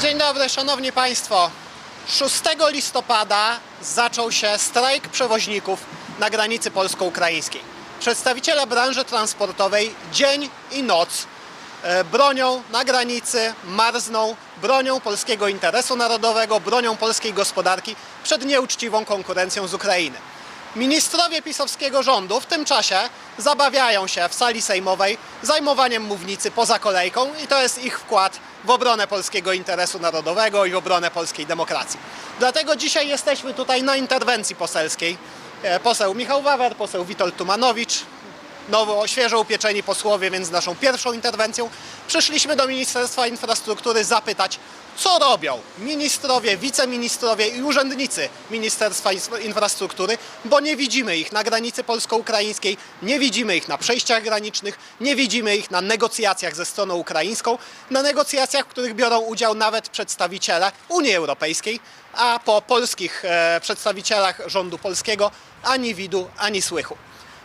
Dzień dobry, szanowni państwo. 6 listopada zaczął się strajk przewoźników na granicy polsko-ukraińskiej. Przedstawiciele branży transportowej dzień i noc e, bronią na granicy, marzną, bronią polskiego interesu narodowego, bronią polskiej gospodarki przed nieuczciwą konkurencją z Ukrainy. Ministrowie pisowskiego rządu w tym czasie zabawiają się w sali sejmowej zajmowaniem mównicy poza kolejką i to jest ich wkład w obronę polskiego interesu narodowego i w obronę polskiej demokracji. Dlatego dzisiaj jesteśmy tutaj na interwencji poselskiej. E, Poseł Michał Wawer, poseł Witold Tumanowicz, nowo, świeżo upieczeni posłowie, więc naszą pierwszą interwencją przyszliśmy do Ministerstwa Infrastruktury zapytać, co robią ministrowie, wiceministrowie i urzędnicy Ministerstwa Inf- Infrastruktury, bo nie widzimy ich na granicy polsko-ukraińskiej, nie widzimy ich na przejściach granicznych, nie widzimy ich na negocjacjach ze stroną ukraińską, na negocjacjach, w których biorą udział nawet przedstawiciele Unii Europejskiej, a po polskich e, przedstawicielach rządu polskiego ani widu, ani słychu.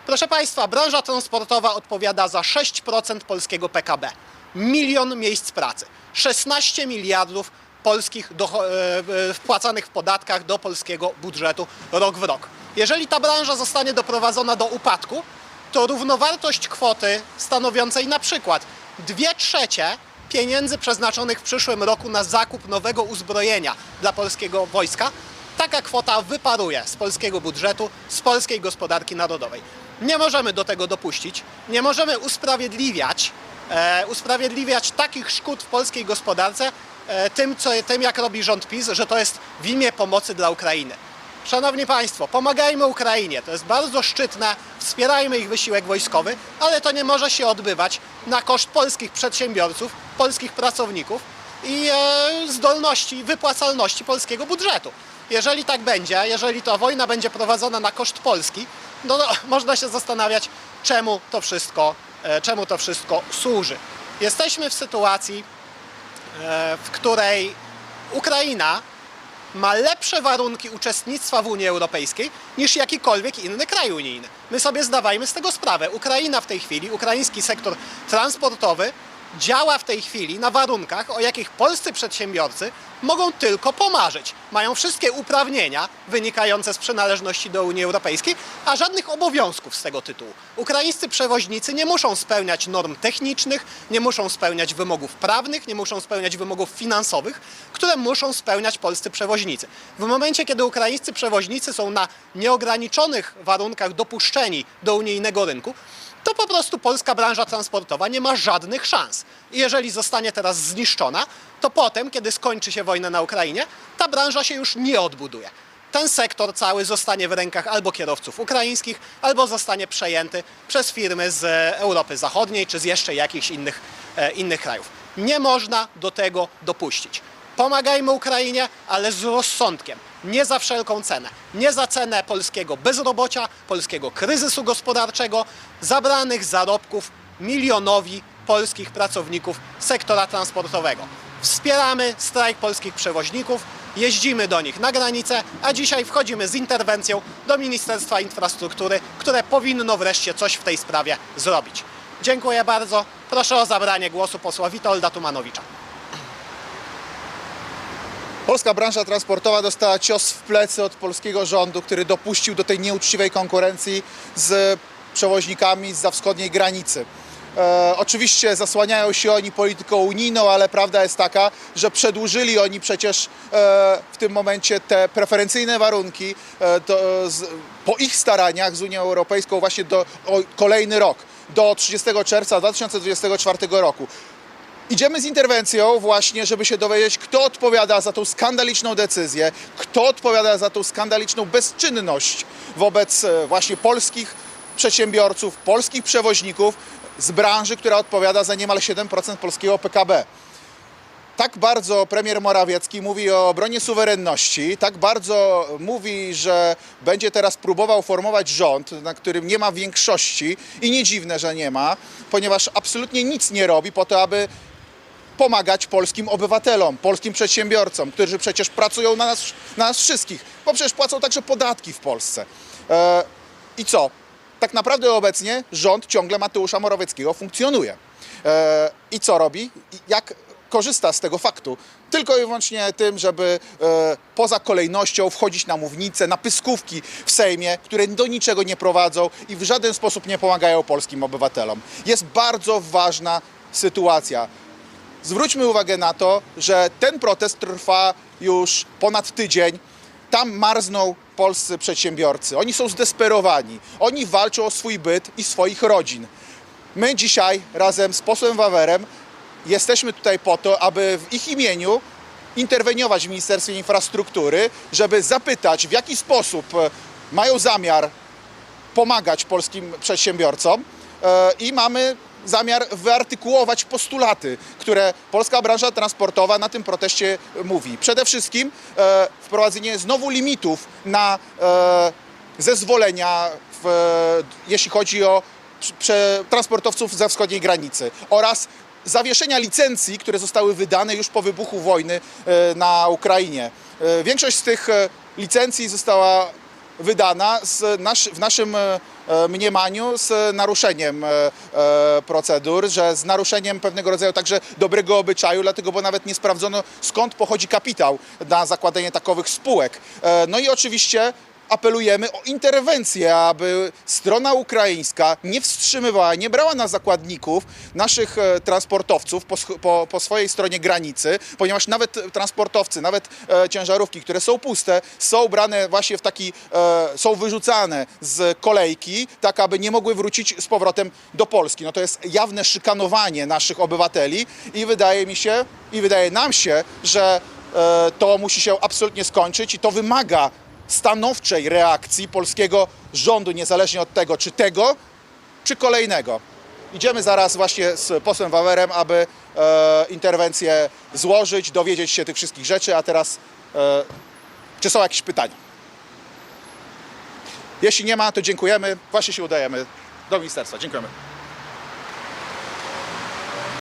Proszę Państwa, branża transportowa odpowiada za 6% polskiego PKB. Milion miejsc pracy. 16 miliardów polskich docho- e, e, wpłacanych w podatkach do polskiego budżetu rok w rok. Jeżeli ta branża zostanie doprowadzona do upadku, to równowartość kwoty stanowiącej na przykład 2 trzecie pieniędzy przeznaczonych w przyszłym roku na zakup nowego uzbrojenia dla polskiego wojska, taka kwota wyparuje z polskiego budżetu, z polskiej gospodarki narodowej. Nie możemy do tego dopuścić, nie możemy usprawiedliwiać, e, usprawiedliwiać takich szkód w polskiej gospodarce e, tym, co, tym, jak robi rząd PiS, że to jest w imię pomocy dla Ukrainy. Szanowni Państwo, pomagajmy Ukrainie. To jest bardzo szczytne, wspierajmy ich wysiłek wojskowy, ale to nie może się odbywać na koszt polskich przedsiębiorców, polskich pracowników i e, zdolności, wypłacalności polskiego budżetu. Jeżeli tak będzie, jeżeli ta wojna będzie prowadzona na koszt Polski, no, no można się zastanawiać, czemu to wszystko, e, czemu to wszystko służy. Jesteśmy w sytuacji, e, w której Ukraina ma lepsze warunki uczestnictwa w Unii Europejskiej niż jakikolwiek inny kraj unijny. My sobie zdawajmy z tego sprawę. Ukraina w tej chwili, ukraiński sektor transportowy działa w tej chwili na warunkach, o jakich polscy przedsiębiorcy mogą tylko pomarzyć. Mają wszystkie uprawnienia wynikające z przynależności do Unii Europejskiej, a żadnych obowiązków z tego tytułu. Ukraińscy przewoźnicy nie muszą spełniać norm technicznych, nie muszą spełniać wymogów prawnych, nie muszą spełniać wymogów finansowych, które muszą spełniać polscy przewoźnicy. W momencie, kiedy ukraińscy przewoźnicy są na nieograniczonych warunkach dopuszczeni do unijnego rynku, to po prostu polska branża transportowa nie ma żadnych szans. I jeżeli zostanie teraz zniszczona, to potem, kiedy skończy się wojna na Ukrainie, ta branża się już nie odbuduje. Ten sektor cały zostanie w rękach albo kierowców ukraińskich, albo zostanie przejęty przez firmy z Europy Zachodniej czy z jeszcze jakichś innych, e, innych krajów. Nie można do tego dopuścić. Pomagajmy Ukrainie, ale z rozsądkiem. Nie za wszelką cenę. Nie za cenę polskiego bezrobocia, polskiego kryzysu gospodarczego, zabranych zarobków milionowi polskich pracowników sektora transportowego. Wspieramy strajk polskich przewoźników, jeździmy do nich na granicę, a dzisiaj wchodzimy z interwencją do Ministerstwa Infrastruktury, które powinno wreszcie coś w tej sprawie zrobić. Dziękuję bardzo. Proszę o zabranie głosu posła Witolda Tumanowicza. Polska branża transportowa dostała cios w plecy od polskiego rządu, który dopuścił do tej nieuczciwej konkurencji z przewoźnikami z wschodniej granicy. E, oczywiście zasłaniają się oni polityką unijną, ale prawda jest taka, że przedłużyli oni przecież e, w tym momencie te preferencyjne warunki e, z, po ich staraniach z Unią Europejską właśnie do o, kolejny rok, do 30 czerwca 2024 roku. Idziemy z interwencją właśnie, żeby się dowiedzieć, kto odpowiada za tą skandaliczną decyzję, kto odpowiada za tą skandaliczną bezczynność wobec e, właśnie polskich przedsiębiorców, polskich przewoźników z branży, która odpowiada za niemal 7% polskiego PKB. Tak bardzo premier Morawiecki mówi o obronie suwerenności, tak bardzo mówi, że będzie teraz próbował formować rząd, na którym nie ma większości i nie dziwne, że nie ma, ponieważ absolutnie nic nie robi po to, aby pomagać polskim obywatelom, polskim przedsiębiorcom, którzy przecież pracują na nas, na nas wszystkich, bo przecież płacą także podatki w Polsce. E, I co? Tak naprawdę obecnie rząd ciągle Mateusza Morawieckiego funkcjonuje. E, I co robi? Jak korzysta z tego faktu tylko i wyłącznie tym, żeby e, poza kolejnością wchodzić na mównicę, na pyskówki w Sejmie, które do niczego nie prowadzą i w żaden sposób nie pomagają polskim obywatelom. Jest bardzo ważna sytuacja. Zwróćmy uwagę na to, że ten protest trwa już ponad tydzień. Tam marzną polscy przedsiębiorcy. Oni są zdesperowani. Oni walczą o swój byt i swoich rodzin. My dzisiaj razem z posłem Wawerem jesteśmy tutaj po to, aby w ich imieniu interweniować w Ministerstwie Infrastruktury, żeby zapytać, w jaki sposób e, mają zamiar pomagać polskim przedsiębiorcom e, i mamy zamiar wyartykułować postulaty, które polska branża transportowa na tym proteście mówi. Przede wszystkim e, wprowadzenie znowu limitów na e, zezwolenia, w, jeśli chodzi o prze, transportowców ze wschodniej granicy oraz zawieszenia licencji, które zostały wydane już po wybuchu wojny e, na Ukrainie. E, Większość z tych e, licencji została wydana z nasz, w naszym e, e, mniemaniu z naruszeniem e, e, procedur, że z naruszeniem pewnego rodzaju także dobrego obyczaju, dlatego bo nawet nie sprawdzono skąd pochodzi kapitał na zakładanie takowych spółek. E, No i oczywiście apelujemy o interwencję, aby strona ukraińska nie wstrzymywała, nie brała na zakładników naszych e, transportowców po, po, po swojej stronie granicy, ponieważ nawet transportowcy, nawet e, ciężarówki, które są puste, są brane właśnie w taki, e, są wyrzucane z kolejki, tak aby nie mogły wrócić z powrotem do Polski. No to jest jawne szykanowanie naszych obywateli i wydaje mi się, i wydaje nam się, że to musi się absolutnie skończyć i to wymaga stanowczej reakcji polskiego rządu, niezależnie od tego, czy tego, czy kolejnego. Idziemy zaraz właśnie z posłem Wawerem, aby e, interwencję złożyć, dowiedzieć się tych wszystkich rzeczy, a teraz e, czy są jakieś pytania? Jeśli nie ma, to dziękujemy. Właśnie się udajemy do ministerstwa. Dziękujemy.